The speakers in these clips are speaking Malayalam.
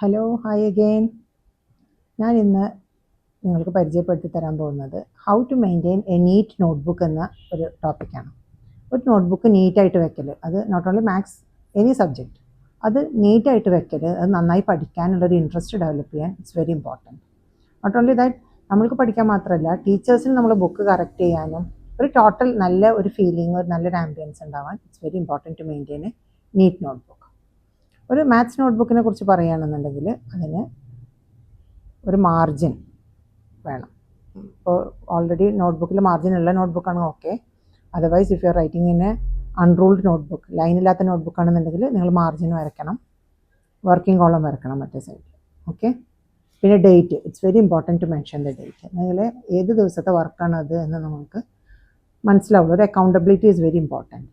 ഹലോ ഹായ് അഗെയിൻ ഞാൻ ഇന്ന് നിങ്ങൾക്ക് പരിചയപ്പെടുത്തി തരാൻ പോകുന്നത് how to maintain a neat notebook എന്ന ഒരു ടോപ്പിക്കാണ് ഒരു നോട്ട്ബുക്ക് നീറ്റായിട്ട് വെക്കൽ അത് not only maths any subject അത് നീറ്റായിട്ട് വെക്കൽ അത് നന്നായി പഠിക്കാനുള്ളൊരു ഇൻട്രസ്റ്റ് ഡെവലപ്പ് ചെയ്യാൻ it's very important not only that നമ്മൾക്ക് പഠിക്കാൻ മാത്രമല്ല ടീച്ചേഴ്സിന് നമ്മൾ ബുക്ക് കറക്റ്റ് ചെയ്യാനും ഒരു ടോട്ടൽ നല്ല ഒരു ഫീലിംഗ് ഒരു നല്ലൊരു ആംബിയൻസ് ഉണ്ടാവാൻ it's very important to maintain a neat notebook ഒരു മാത്സ് നോട്ട്ബുക്കിനെ കുറിച്ച് പറയുകയാണെന്നുണ്ടെങ്കിൽ അതിന് ഒരു മാർജിൻ വേണം. ഇപ്പോൾ ഓൾറെഡി നോട്ട്ബുക്കിൽ മാർജിൻ ഉള്ള നോട്ട്ബുക്കാണ് okay otherwise if you are writing in a unruled notebook line ഇല്ലാത്ത നോട്ട്ബുക്ക് ആണെന്നുണ്ടെങ്കിൽ നിങ്ങൾ മാർജിൻ വരയ്ക്കണം. വർക്കിംഗ് കോളം വരക്കണം മറ്റേ സൈഡിൽ ഓക്കെ പിന്നെ date it's very important to mention the date നിങ്ങൾ ഏത് ദിവസത്തെ വർക്കാണ് അത് എന്ന് നമുക്ക് മനസ്സിലാവുള്ളൂ. ഒരു അക്കൗണ്ടബിലിറ്റി ഈസ് വെരി ഇമ്പോർട്ടന്റ്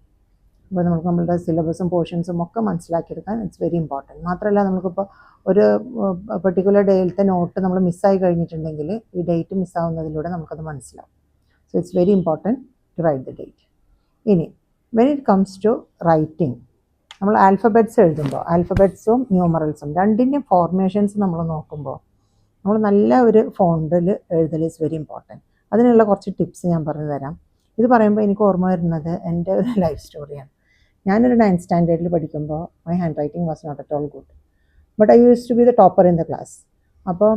അപ്പോൾ നമുക്ക് നമ്മളുടെ സിലബസും പോർഷൻസും ഒക്കെ മനസ്സിലാക്കിയെടുക്കാൻ ഇറ്റ്സ് വെരി ഇമ്പോർട്ടന്റ് മാത്രമല്ല നമുക്കിപ്പോൾ ഒരു പെർട്ടിക്കുലർ ഡേയിലത്തെ നോട്ട് നമ്മൾ മിസ്സായി കഴിഞ്ഞിട്ടുണ്ടെങ്കിൽ ഈ ഡേറ്റ് മിസ്സാവുന്നതിലൂടെ നമുക്കത് മനസ്സിലാവും. So it's very important to write the date ഇനി when it comes to writing നമ്മൾ ആൽഫബറ്റ്സ് എഴുതുമ്പോൾ ആൽഫബറ്റ്സും ന്യൂമറൽസും രണ്ടിന്റെയും ഫോർമേഷൻസ് നമ്മൾ നോക്കുമ്പോൾ നമ്മൾ നല്ല ഒരു ഫോണ്ടിൽ എഴുതൽ ഇസ് വെരി ഇമ്പോർട്ടന്റ് അതിനുള്ള കുറച്ച് ടിപ്സ് ഞാൻ പറഞ്ഞു തരാം ഇത് പറയുമ്പോൾ എനിക്ക് ഓർമ്മ വരുന്നത് എന്റെ ഒരു ലൈഫ് സ്റ്റോറിയാണ് ഞാനൊരു നയൻത് സ്റ്റാൻഡേർഡിൽ പഠിക്കുമ്പോൾ my handwriting was not at all good but I use to be the topper in the class അപ്പോൾ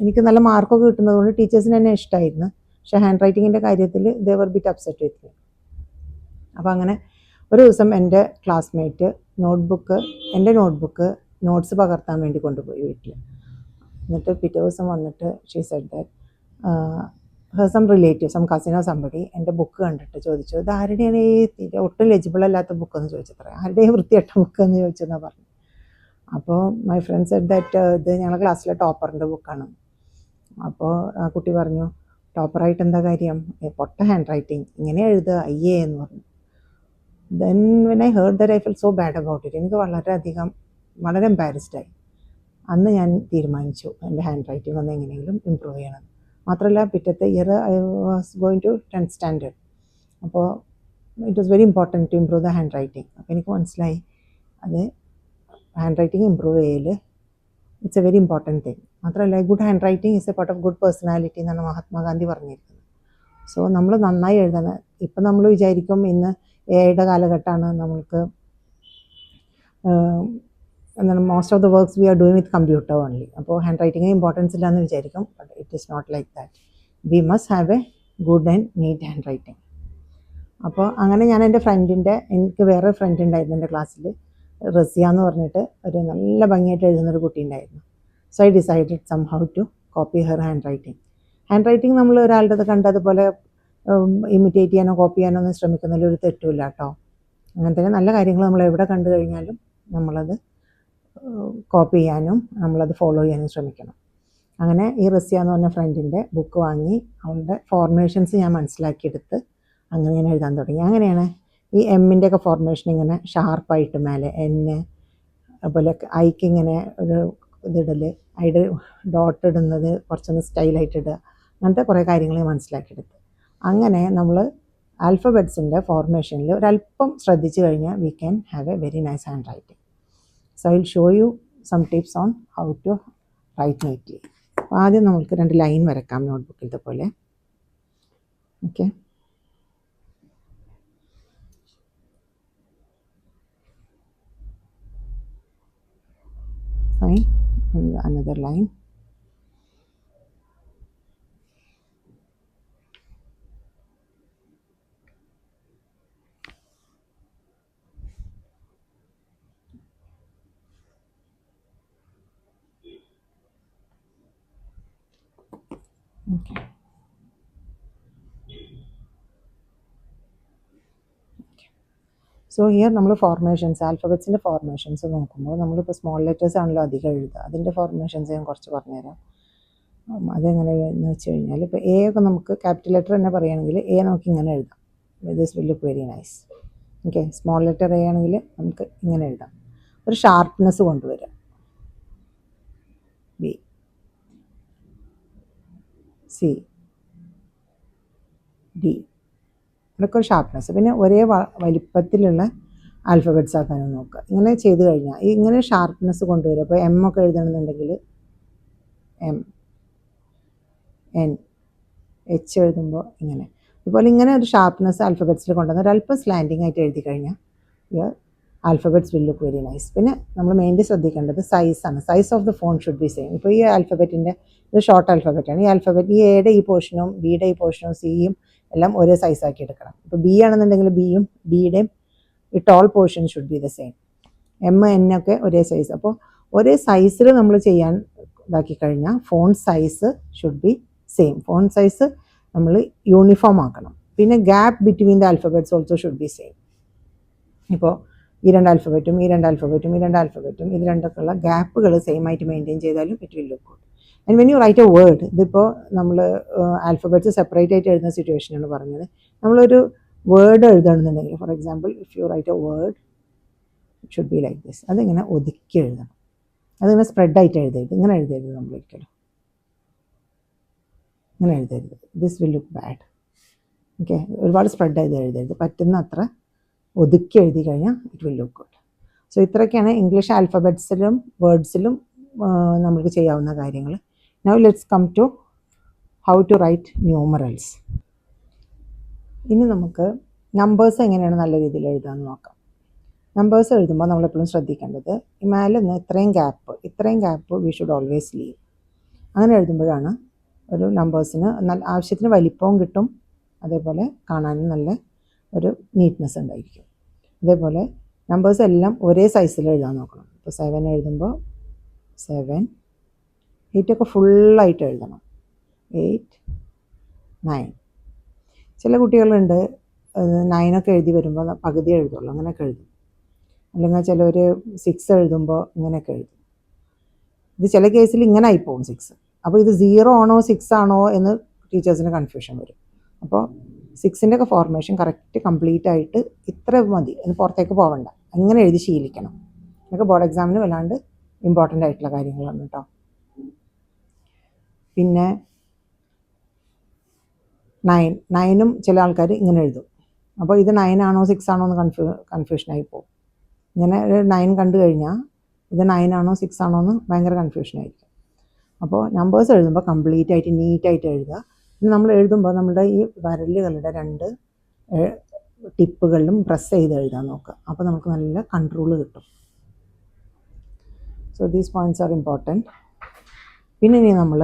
എനിക്ക് നല്ല മാർക്കൊക്കെ കിട്ടുന്നത് കൊണ്ട് ടീച്ചേഴ്സിന് എന്നെ ഇഷ്ടമായിരുന്നു പക്ഷെ ഹാൻഡ് റൈറ്റിങ്ങിന്റെ കാര്യത്തിൽ ദേ വർ ബിറ്റ് അപ്സെറ്റ് വിത്ത് അപ്പോൾ അങ്ങനെ ഒരു ദിവസം എന്റെ ക്ലാസ്മേറ്റ് നോട്ട്ബുക്ക് എന്റെ നോട്ട്ബുക്ക് നോട്ട്സ് പകർത്താൻ വേണ്ടി കൊണ്ടുപോയി വീട്ടിൽ എന്നിട്ട് പിറ്റേ ദിവസം വന്നിട്ട് she said that some relative some casino somebody എന്റെ ബുക്ക് കണ്ടിട്ട് ചോദിച്ചു ഇത് ആരുടെയാണ് ഈ ഒട്ടും ലെജിബിൾ അല്ലാത്ത ബുക്ക് എന്ന് ചോദിച്ചത്ര? ആരുടെ വൃത്തിയട്ട ബുക്ക് എന്ന് ചോദിച്ചെന്നാണ് പറഞ്ഞു. അപ്പോൾ മൈ ഫ്രണ്ട്സ് സെഡ് ദാറ്റ് ഇത് ഞങ്ങളുടെ ക്ലാസ്സിലെ ടോപ്പറിന്റെ ബുക്കാണ് അപ്പോൾ ആ കുട്ടി പറഞ്ഞു ടോപ്പറായിട്ട് എന്താ കാര്യം? പൊട്ട ഹാൻഡ് റൈറ്റിംഗ് ഇങ്ങനെ എഴുതുക അയ്യേ എന്ന് പറഞ്ഞു. Then when I heard that I feel so bad about it എനിക്ക് വളരെയധികം വളരെ എംബാരസ്ഡായി അന്ന് ഞാൻ തീരുമാനിച്ചു എന്റെ ഹാൻഡ് റൈറ്റിംഗ് ഒന്ന് എങ്ങനെയെങ്കിലും ഇമ്പ്രൂവ് ചെയ്യണം. മാത്രമല്ല പിറ്റത്തെ year I was going to tenth standard അപ്പോൾ it was very important to improve the handwriting അപ്പോൾ എനിക്ക് മനസ്സിലായി. അത് ഹാൻഡ് റൈറ്റിംഗ് ഇമ്പ്രൂവ് ചെയ്യൽ it's a very important thing മാത്രമല്ല good handwriting is a part of good personality എന്നാണ് മഹാത്മാഗാന്ധി പറഞ്ഞിരിക്കുന്നത്. സോ നമ്മൾ നന്നായി എഴുതണം. ഇപ്പം നമ്മൾ വിചാരിക്കും ഇന്ന് എയുടെ കാലഘട്ടമാണ് നമ്മൾക്ക് എന്താണ് most of the works we are doing with computer only അപ്പോൾ ഹാൻഡ് റൈറ്റിംഗ് ഇമ്പോർട്ടൻസ് ഇല്ലാന്ന് വിചാരിക്കും. It is not like that we must have a good and neat handwriting അപ്പോൾ അങ്ങനെ ഞാൻ എന്റെ ഫ്രണ്ടിന്റെ എനിക്ക് വേറെ ഫ്രണ്ട് ഉണ്ടായിരുന്നു എന്റെ ക്ലാസ്സിൽ റസിയ എന്ന് പറഞ്ഞിട്ട് ഒരു നല്ല ഭംഗിയായിട്ട് എഴുതുന്ന ഒരു കുട്ടി ഉണ്ടായിരുന്നു. So I decided some how to copy her handwriting handwriting നമ്മൾ ഒരാളുടെ കണ്ട് അതുപോലെ ഇമിറ്റേറ്റ് ചെയ്യാനോ കോപ്പി ചെയ്യാനോ ഒന്നും ശ്രമിക്കുന്നതിൽ ഒരു തെറ്റുമില്ല കേട്ടോ. അങ്ങനത്തെ നല്ല കാര്യങ്ങൾ നമ്മൾ എവിടെ കണ്ടു കഴിഞ്ഞാലും നമ്മളത് കോപ്പി ചെയ്യാനും നമ്മളത് ഫോളോ ചെയ്യാനും ശ്രമിക്കണം. അങ്ങനെ ഈ റസിയ എന്ന് പറഞ്ഞ ഫ്രണ്ടിന്റെ ബുക്ക് വാങ്ങി അവളുടെ ഫോർമേഷൻസ് ഞാൻ മനസ്സിലാക്കിയെടുത്ത് അങ്ങനെ ഞാൻ എഴുതാൻ തുടങ്ങി. അങ്ങനെയാണ് ഈ എമ്മിന്റെ ഒക്കെ ഫോർമേഷൻ ഇങ്ങനെ ഷാർപ്പായിട്ട് മേലെ എന്ന് അതുപോലെ ഐക്ക് ഇങ്ങനെ ഒരു ഇതിടൽ അതിന്റെ ഡോട്ട് ഇടുന്നത് കുറച്ചൊന്ന് സ്റ്റൈലായിട്ട് ഇടുക അങ്ങനത്തെ കുറേ കാര്യങ്ങൾ മനസ്സിലാക്കിയെടുത്ത്. അങ്ങനെ നമ്മൾ ആൽഫബറ്റ്സിന്റെ ഫോർമേഷനിൽ ഒരല്പം ശ്രദ്ധിച്ചു കഴിഞ്ഞാൽ we can have a very nice handwriting so I show you some tips on how to write neatly അപ്പോൾ ആദ്യം നമുക്ക് രണ്ട് ലൈൻ വരക്കാം നോട്ട്ബുക്കിലത്തെ പോലെ. Okay. Fine. Another line. So here നമ്മൾ ഫോർമേഷൻസ് ആൽഫബറ്റ്സിന്റെ ഫോർമേഷൻസ് നോക്കുമ്പോൾ നമ്മളിപ്പോൾ സ്മോൾ ലെറ്റേഴ്സ് ആണല്ലോ അധികം എഴുതുക. അതിന്റെ ഫോർമേഷൻസ് ഞാൻ കുറച്ച് പറഞ്ഞുതരാം. അതെങ്ങനെയെന്ന് വെച്ച് കഴിഞ്ഞാൽ ഇപ്പോൾ എ ഒക്കെ നമുക്ക് ക്യാപിറ്റൽ ലെറ്റർ തന്നെ പറയുകയാണെങ്കിൽ എ നമുക്ക് ഇങ്ങനെ എഴുതാം. This will look very nice okay small letter a ആണെങ്കിൽ നമുക്ക് ഇങ്ങനെ എഴുതാം. ഒരു ഷാർപ്നെസ് കൊണ്ടുവരാം. ബി സി ഡി ഇതൊക്കെ ഒരു ഷാർപ്നെസ് പിന്നെ ഒരേ വലിപ്പത്തിലുള്ള ആൽഫബറ്റ്സ് ആക്കാനും നോക്കുക. ഇങ്ങനെ ചെയ്ത് കഴിഞ്ഞാൽ ഇങ്ങനെ ഷാർപ്നെസ് കൊണ്ടുവരും അപ്പോൾ എം ഒക്കെ എഴുതണമെന്നുണ്ടെങ്കിൽ എം എൻ എച്ച് എഴുതുമ്പോൾ ഇങ്ങനെ. അതുപോലെ ഇങ്ങനെ ഒരു ഷാർപ്നെസ് ആൽഫബറ്റ്സിൽ കൊണ്ടുവന്ന് അല്പം സ്ലാൻഡിങ് ആയിട്ട് എഴുതി കഴിഞ്ഞാൽ your alphabets will look very nice പിന്നെ നമ്മൾ മെയിൻലി ശ്രദ്ധിക്കേണ്ടത് സൈസാണ് size of the font should be same ഇപ്പോൾ ഈ ആൽഫബറ്റിന്റെ ഇത് ഷോർട്ട് ആൽഫബറ്റാണ് ഈ ആൽഫബറ്റ് ഈ എയുടെ ഈ പോർഷനും ബിയുടെ ഈ പോർഷനും സിയും എല്ലാം ഒരേ സൈസ് ആക്കി എടുക്കണം. ഇപ്പോൾ ബി ആണെന്നുണ്ടെങ്കിൽ ബിയും ബിയുടെയും ഈ tall portion should be the same M N ഒക്കെ ഒരേ സൈസ് അപ്പോൾ ഒരേ സൈസിൽ നമ്മൾ ചെയ്യാൻ ഇതാക്കി കഴിഞ്ഞാൽ font size should be same font size നമ്മൾ യൂണിഫോം ആക്കണം. പിന്നെ gap between the alphabets also should be same ഇപ്പോൾ ഈ രണ്ട് ആൽഫബറ്റും ഈ രണ്ട് ആൽഫബറ്റും ഈ രണ്ട് ആൽഫബറ്റും ഇത് രണ്ടൊക്കെയുള്ള ഗ്യാപ്പുകൾ സെയിം ആയിട്ട് മെയിന്റെയിൻ ചെയ്താലും it will look good and when you write a word ഇതിപ്പോൾ നമ്മൾ ആൽഫബറ്റ്സ് സെപ്പറേറ്റ് ആയിട്ട് എഴുതുന്ന സിറ്റുവേഷനാണ് പറഞ്ഞത്. നമ്മളൊരു word എഴുതണമെന്നുണ്ടെങ്കിൽ for example if you write a word it should be like this അതിങ്ങനെ ഒതുക്കി എഴുതണം. അതിങ്ങനെ സ്പ്രെഡായിട്ട് എഴുതരുത്. ഇങ്ങനെ എഴുതരുത് നമ്മൾ ഒരിക്കലും. ഇങ്ങനെ എഴുതരുത്. This will look bad okay ഒരുപാട് സ്പ്രെഡ് ചെയ്ത് എഴുതരുത്. പറ്റുന്ന അത്ര ഒതുക്കി എഴുതി കഴിഞ്ഞാൽ it will look good so ഇത്രയൊക്കെയാണ് ഇംഗ്ലീഷ് ആൽഫബറ്റ്സിലും വേർഡ്സിലും നമുക്ക് ചെയ്യാവുന്ന കാര്യങ്ങൾ now let's come to how to write numerals ഇനി നമുക്ക് നമ്പേഴ്സ് എങ്ങനെയാണ് നല്ല രീതിയിൽ എഴുതാമെന്ന് നോക്കാം. നമ്പേഴ്സ് എഴുതുമ്പോൾ നമ്മളെപ്പോഴും ശ്രദ്ധിക്കേണ്ടത് ഈ മേലെ നിന്ന് ഇത്രയും ഗ്യാപ്പ് ഇത്രയും gap we should always leave അങ്ങനെ എഴുതുമ്പോഴാണ് ഒരു നമ്പേഴ്സിന് നല്ല ആവശ്യത്തിന് വലിപ്പവും കിട്ടും. അതേപോലെ കാണാനും നല്ല ഒരു നീറ്റ്നെസ് ഉണ്ടായിരിക്കും. അതേപോലെ നമ്പേഴ്സ് എല്ലാം ഒരേ സൈസിൽ എഴുതാൻ നോക്കണം. ഇപ്പോൾ സെവൻ എഴുതുമ്പോൾ സെവൻ എയ്റ്റ് ഒക്കെ ഫുള്ളായിട്ട് എഴുതണം. എയ്റ്റ് നയൻ ചില കുട്ടികളുണ്ട് നയനൊക്കെ എഴുതി വരുമ്പോൾ പകുതി എഴുതുള്ളൂ അങ്ങനെയൊക്കെ എഴുതും. അല്ലെങ്കിൽ ചിലർ സിക്സ് എഴുതുമ്പോൾ ഇങ്ങനെയൊക്കെ എഴുതും. ഇത് ചില കേസിൽ ഇങ്ങനെ ആയിപ്പോവും സിക്സ് അപ്പോൾ ഇത് സീറോ ആണോ സിക്സ് ആണോ എന്ന് ടീച്ചേഴ്സിന് കൺഫ്യൂഷൻ വരും. അപ്പോൾ സിക്സിന്റെ ഒക്കെ ഫോർമേഷൻ കറക്റ്റ് കംപ്ലീറ്റ് ആയിട്ട് ഇത്ര മതി. അത് പുറത്തേക്ക് പോവണ്ട. അങ്ങനെ എഴുതി ശീലിക്കണം. ഇതൊക്കെ ബോർഡ് എക്സാമിന് വല്ലാണ്ട് ഇമ്പോർട്ടന്റ് ആയിട്ടുള്ള കാര്യങ്ങളാണ് കേട്ടോ പിന്നെ നയൻ നയനും ചില ആൾക്കാർ ഇങ്ങനെ എഴുതും. അപ്പോൾ ഇത് നയൻ ആണോ സിക്സ് ആണോ എന്ന് കൺഫ്യൂ കൺഫ്യൂഷനായി പോകും. ഇങ്ങനെ നയൻ കണ്ടു കഴിഞ്ഞാൽ ഇത് നയൻ ആണോ സിക്സ് ആണോ എന്ന് ഭയങ്കര കൺഫ്യൂഷനായിരിക്കും അപ്പോൾ നമ്പേഴ്സ് എഴുതുമ്പോൾ കംപ്ലീറ്റ് ആയിട്ട് നീറ്റായിട്ട് എഴുതുക. പിന്നെ നമ്മൾ എഴുതുമ്പോൾ നമ്മുടെ ഈ വരലുകളുടെ രണ്ട് ടിപ്പുകളിലും പ്രസ് ചെയ്ത് എഴുതാൻ നോക്കുക. അപ്പോൾ നമുക്ക് നല്ല കൺട്രോൾ കിട്ടും. So these points are important പിന്നെ ഇനി നമ്മൾ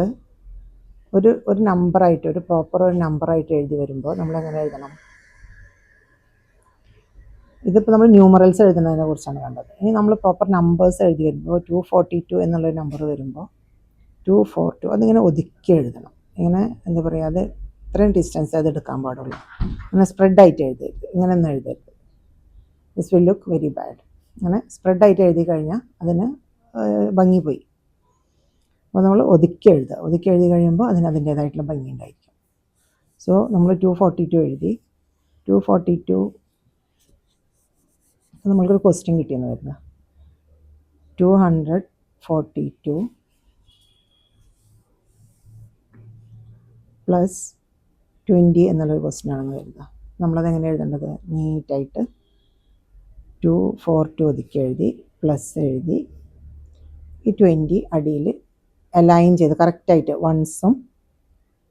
ഒരു ഒരു നമ്പറായിട്ട് ഒരു പ്രോപ്പർ ഒരു നമ്പറായിട്ട് എഴുതി വരുമ്പോൾ നമ്മൾ എങ്ങനെ എഴുതണം? ഇതിപ്പോൾ നമ്മൾ ന്യൂമറൽസ് എഴുതുന്നതിനെ കുറിച്ചാണ് കണ്ടത്. ഇനി നമ്മൾ പ്രോപ്പർ നമ്പേഴ്സ് എഴുതി വരുമ്പോൾ ടു ഫോർട്ടി ടു എന്നുള്ളൊരു നമ്പർ വരുമ്പോൾ ടു ഫോർ ടു അതിങ്ങനെ ഒതുക്കി എഴുതണം. ഇങ്ങനെ എന്താ പറയുക അത് ഇത്രയും ഡിസ്റ്റൻസ് അത് എടുക്കാൻ പാടുള്ളൂ. അങ്ങനെ സ്പ്രെഡായിട്ട് എഴുതരുത്. ഇങ്ങനെ ഒന്നും എഴുതരുത് this will look very bad അങ്ങനെ സ്പ്രെഡായിട്ട് എഴുതി കഴിഞ്ഞാൽ അതിന് ഭംഗി പോയി. അപ്പോൾ നമ്മൾ ഒതുക്കി എഴുതുക. ഒതുക്കി എഴുതി കഴിയുമ്പോൾ അതിന് അതിന്റേതായിട്ടുള്ള ഭംഗി ഉണ്ടായിരിക്കും. സോ നമ്മൾ ടു ഫോർട്ടി ടു എഴുതി. ടു ഫോർട്ടി ടു നമ്മൾക്കൊരു ക്വസ്റ്റ്യൻ കിട്ടിയെന്ന് വരുന്നത് two hundred forty two plus twenty എന്നുള്ളൊരു ക്വസ്റ്റ്യൻ ആണെന്ന് വരുന്നത് നമ്മളത് എങ്ങനെ എഴുതേണ്ടത്? നീറ്റായിട്ട് ടു ഫോർ ടു ഒതുക്കി എഴുതി പ്ലസ് എഴുതി ഈ ട്വന്റി അടിയിൽ അലൈൻ ചെയ്ത് കറക്റ്റായിട്ട് വൺസും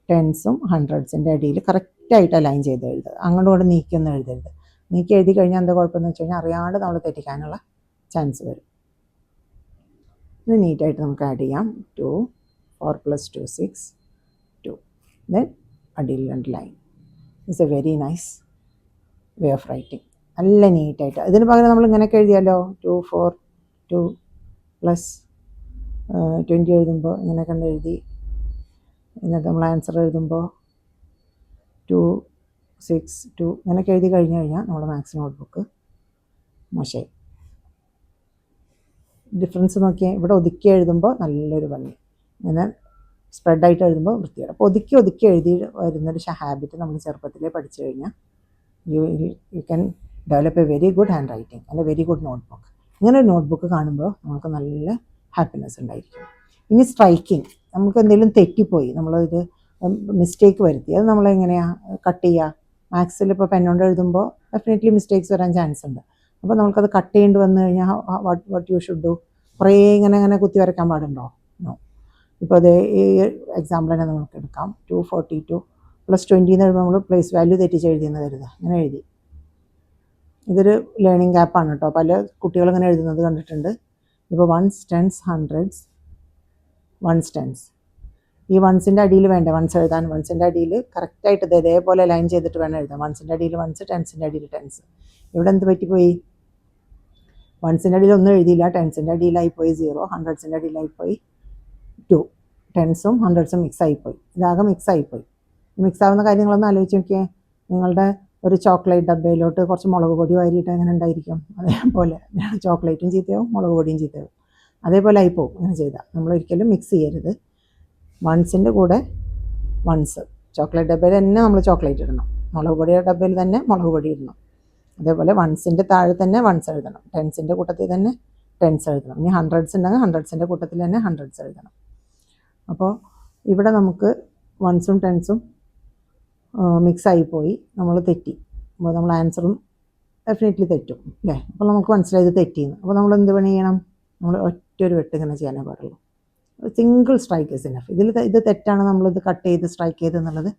ടെൻസും ഹൺഡ്രഡ്സിന്റെ അടിയിൽ കറക്റ്റായിട്ട് അലൈൻ ചെയ്ത് എഴുതുക. അങ്ങോട്ടും കൂടെ നീക്കിയൊന്നും എഴുതരുത്. നീക്കി എഴുതി കഴിഞ്ഞാൽ എന്താ കുഴപ്പമെന്ന് വെച്ച് കഴിഞ്ഞാൽ അറിയാണ്ട് നമ്മൾ തെറ്റിക്കാനുള്ള ചാൻസ് വരും. ഇത് നീറ്റായിട്ട് നമുക്ക് ആഡ് ചെയ്യാം. Two four plus two six two then അടിയിൽ രണ്ട് line it's a very nice way of writing നല്ല നീറ്റായിട്ട് ഇതിന് പകരം നമ്മൾ ഇങ്ങനെയൊക്കെ എഴുതിയാലോ? Two four two plus twenty എഴുതുമ്പോൾ ഇങ്ങനെ കണ്ടെഴുതി. എന്നിട്ട് നമ്മൾ ആൻസർ എഴുതുമ്പോൾ ടു സിക്സ് ടു ഇങ്ങനെയൊക്കെ എഴുതി കഴിഞ്ഞ് കഴിഞ്ഞാൽ നമ്മുടെ മാത്സ് നോട്ട് ബുക്ക് മോശമായി ഡിഫറൻസ് നോക്കിയാൽ ഇവിടെ ഒതുക്കി എഴുതുമ്പോൾ നല്ലൊരു ഭംഗി. ഇങ്ങനെ സ്പ്രെഡായിട്ട് എഴുതുമ്പോൾ വൃത്തിയാണ് അപ്പോൾ ഒതുക്കി ഒതുക്കി എഴുതി വരുന്നൊരു ഹാബിറ്റ് നമ്മൾ ചെറുപ്പത്തിലേ പഠിച്ചു കഴിഞ്ഞാൽ you you can develop a very good handwriting അല്ലെ വെരി ഗുഡ് നോട്ട് ബുക്ക് ഇങ്ങനെ ഒരു നോട്ട് ബുക്ക് കാണുമ്പോൾ നമുക്ക് നല്ല ഹാപ്പിനെസ് ഉണ്ടായിരിക്കും. ഇനി സ്ട്രൈക്കിംഗ് നമുക്ക് എന്തെങ്കിലും തെറ്റിപ്പോയി നമ്മളൊരു മിസ്റ്റേക്ക് വരുത്തി അത് നമ്മളെങ്ങനെയാണ് കട്ട് ചെയ്യുക മാത്സിൽ ഇപ്പോൾ പെന്നോണ്ട് എഴുതുമ്പോൾ ഡെഫിനറ്റ്ലി മിസ്റ്റേക്സ് വരാൻ ചാൻസ് ഉണ്ട്. അപ്പോൾ നമുക്കത് കട്ട് ചെയ്യേണ്ടി വന്നു കഴിഞ്ഞാൽ what what you should do കുറേ ഇങ്ങനെ ഇങ്ങനെ കുത്തി വരയ്ക്കാൻ പാടുണ്ടോ? നോ ഇപ്പോൾ അത് ഈ എക്സാമ്പിൾ തന്നെ നമുക്ക് എടുക്കാം. Two forty two plus twenty എന്ന് എഴുതുമ്പോൾ നമ്മൾ പ്ലേസ് വാല്യൂ തെറ്റിച്ച് എഴുതിയെന്ന് കരുതുക. അങ്ങനെ എഴുതി. ഇതൊരു ലേണിംഗ് ഗ്യാപ്പാണ് കേട്ടോ പല കുട്ടികളിങ്ങനെ എഴുതുന്നത് കണ്ടിട്ടുണ്ട്. ഇപ്പോൾ ones tens hundreds ones tens ഈ വൺസിന്റെ അടിയിൽ വേണ്ട? വൺസ് എഴുതാൻ. വൺസിന്റെ അടിയിൽ കറക്റ്റായിട്ട് ഇത് ഇതേപോലെ ലൈൻ ചെയ്തിട്ട് വേണം എഴുതാൻ. വൺസിന്റെ അടിയിൽ വൺസ് ടെൻസിന്റെ അടിയിൽ ടെൻസ് ഇവിടെ എന്ത് പറ്റിപ്പോയി വൺസിന്റെ അടിയിൽ ഒന്നും എഴുതിയില്ല. ടെൻസിന്റെ അടിയിലായി പോയി സീറോ ഹൺഡ്രഡ്സിന്റെ അടിയിലായി പോയി ടു ടെൻസും ഹൺഡ്രഡ്സും മിക്സ് ആയിപ്പോയി ഇതാകെ മിക്സ് ആയിപ്പോയി മിക്സ് ആവുന്ന കാര്യങ്ങളൊന്ന് ആലോചിച്ച് നോക്കിയേ. നിങ്ങളുടെ ഒരു ചോക്ലേറ്റ് ഡബ്ബയിലോട്ട് കുറച്ച് മുളക് പൊടി വാരിയിട്ട് അങ്ങനെ ഉണ്ടായിരിക്കും. അതേപോലെ ചോക്ലേറ്റും ചീത്തയാവും മുളക് പൊടിയും ചീത്തയാവും. അതേപോലെ ആയിപ്പോവും അങ്ങനെ ചെയ്താൽ നമ്മൾ ഒരിക്കലും മിക്സ് ചെയ്യരുത്. വൺസിന്റെ കൂടെ വൺസ് ചോക്ലേറ്റ് ഡബ്ബയിൽ തന്നെ നമ്മൾ ചോക്ലേറ്റ് ഇടണം. മുളക് പൊടിയുടെ ഡബ്ബയിൽ തന്നെ മുളക് പൊടി ഇടണം. അതേപോലെ വൺസിന്റെ താഴെ തന്നെ വൺസ് എഴുതണം. ടെൻസിന്റെ കൂട്ടത്തിൽ തന്നെ ടെൻസ് എഴുതണം. ഇനി ഹൺഡ്രഡ്സ് ഉണ്ടെങ്കിൽ ഹൺഡ്രഡ്സിന്റെ കൂട്ടത്തിൽ തന്നെ ഹൺഡ്രഡ്സ് എഴുതണം. അപ്പോൾ ഇവിടെ നമുക്ക് വൺസും ടെൻസും മിക്സ് ആയിപ്പോയി. നമ്മൾ തെറ്റി. അപ്പോൾ നമ്മൾ ആൻസറും ഡെഫിനറ്റ്ലി തെറ്റും അല്ലേ? അപ്പോൾ നമുക്ക് മനസ്സിലായത് തെറ്റിയെന്ന് അപ്പോൾ നമ്മൾ എന്ത് പണി ചെയ്യണം? നമ്മൾ ഒറ്റ ഒരു വെട്ട് ഇങ്ങനെ ചെയ്യാനേ പാടുള്ളൂ. സിംഗിൾ സ്ട്രൈക്ക് ഇസ് ഇനഫ് ഇതിൽ ഇത് തെറ്റാണ് നമ്മളിത് കട്ട് ചെയ്ത് സ്ട്രൈക്ക് ചെയ്ത് എന്നുള്ളത്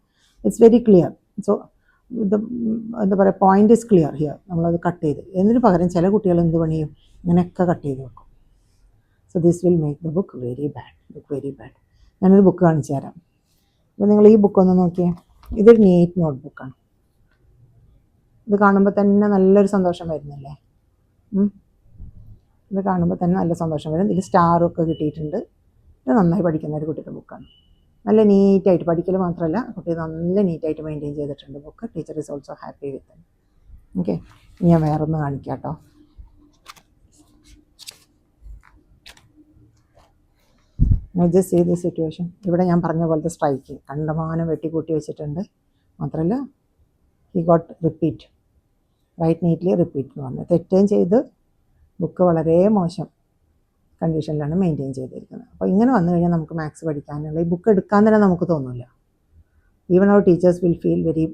ഇറ്റ്സ് വെരി ക്ലിയർ സോ ഇത് എന്താ പറയുക പോയിന്റ് ഇസ് ക്ലിയർ ഹിയർ നമ്മളത് കട്ട് ചെയ്ത്. എന്നതിന് പകരം ചില കുട്ടികൾ എന്ത് പണിയും? ഇങ്ങനെയൊക്കെ കട്ട് ചെയ്ത് വെക്കും. So this will make the book very bad book very bad ഞാനൊരു ബുക്ക് കാണിച്ചു തരാം. അപ്പോൾ നിങ്ങൾ ഈ ബുക്ക് ഒന്ന് നോക്കിയേ. ഇതൊരു നീറ്റ് നോട്ട് ബുക്കാണ് ഇത് കാണുമ്പോൾ തന്നെ നല്ലൊരു സന്തോഷം വരുന്നില്ലേ? ഇത് കാണുമ്പോൾ തന്നെ നല്ല സന്തോഷം വരും. ഇതിൽ സ്റ്റാറൊക്കെ കിട്ടിയിട്ടുണ്ട്. ഇത് നന്നായി പഠിക്കുന്ന ഒരു കുട്ടിയുടെ ബുക്കാണ് നല്ല നീറ്റായിട്ട് പഠിക്കൽ മാത്രമല്ല കുട്ടി നല്ല നീറ്റായിട്ട് മെയിന്റെയിൻ ചെയ്തിട്ടുണ്ട് book teacher is also happy with okay ഞാൻ വേറൊന്ന് കാണിക്കാം കേട്ടോ ജസ്റ്റ് ചെയ്ത സിറ്റുവേഷൻ ഇവിടെ ഞാൻ പറഞ്ഞ പോലത്തെ സ്ട്രൈക്ക് കണ്ടമാനം വെട്ടിക്കൂട്ടി വെച്ചിട്ടുണ്ട്. മാത്രമല്ല he got repeat write neatly repeat എന്ന് പറഞ്ഞു തെറ്റുകയും ചെയ്ത് ബുക്ക് വളരെ മോശം കണ്ടീഷനിലാണ് മെയിന്റെയിൻ ചെയ്തിരിക്കുന്നത്. അപ്പോൾ ഇങ്ങനെ വന്നു കഴിഞ്ഞാൽ നമുക്ക് മാത്സ് പഠിക്കാനുള്ള ഈ ബുക്ക് എടുക്കാൻ തന്നെ നമുക്ക് തോന്നില്ല even our teachers will feel very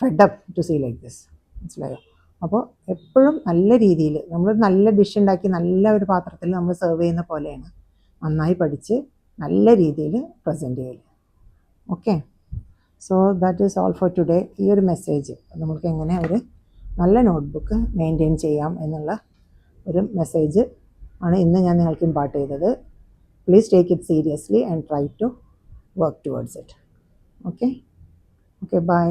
fed up to see like this മനസ്സിലായോ? അപ്പോൾ എപ്പോഴും നല്ല രീതിയിൽ നമ്മൾ നല്ല ഡിഷ് ഉണ്ടാക്കി നല്ല ഒരു പാത്രത്തിൽ നമ്മൾ സെർവ് ചെയ്യുന്ന പോലെയാണ് നന്നായി പഠിച്ച് നല്ല രീതിയിൽ പ്രസന്റ് ചെയ്യൽ okay so that is all for today ഈ ഒരു മെസ്സേജ് നമുക്ക് എങ്ങനെ ഒരു നല്ല നോട്ട്ബുക്ക് മെയിന്റെയിൻ ചെയ്യാം എന്നുള്ള ഒരു മെസ്സേജ് ആണ് ഇന്ന് ഞാൻ നിങ്ങൾക്ക് ഇമ്പാർട്ട് ചെയ്തത്. Please take it seriously and try to work towards it okay okay bye